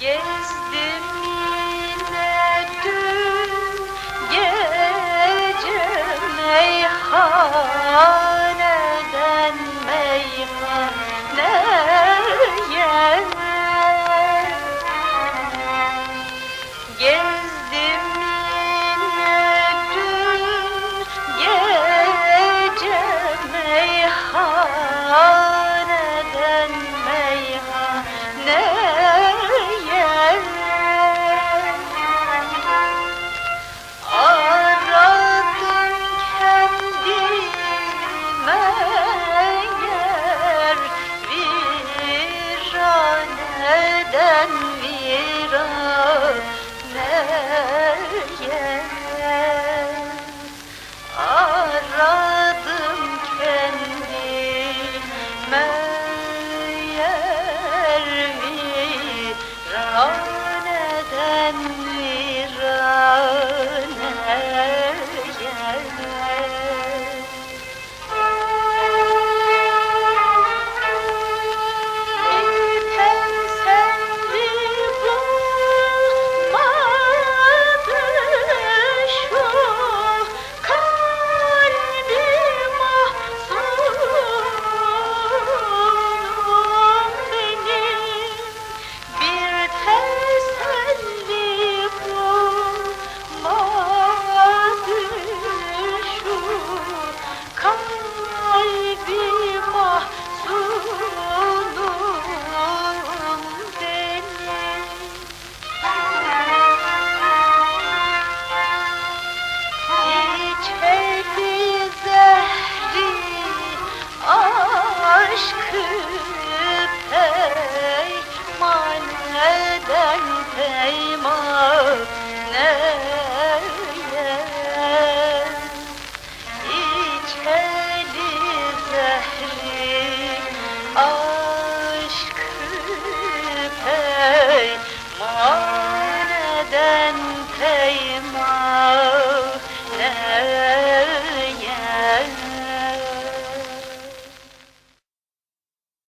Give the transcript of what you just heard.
Gezdim yine dün gece meyhaneden meyhaneye Gezdim her. aşkı peyman eden peyman eyle İçeli zehri aşkı peyman eden peyman?